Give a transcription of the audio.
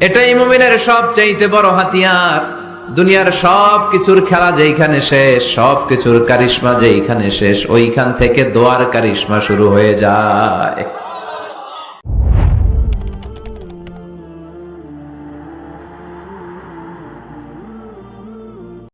এটাই মুমিনের সব চাইতে বড় হাতিয়ার। দুনিয়ার সব কিছুর খেলা যেইখানে শেষ সব কিছুর কারিশ্মা যেইখানে শেষ, ওইখান থেকে দোয়ার কারিশ্মা শুরু হয়ে যায়।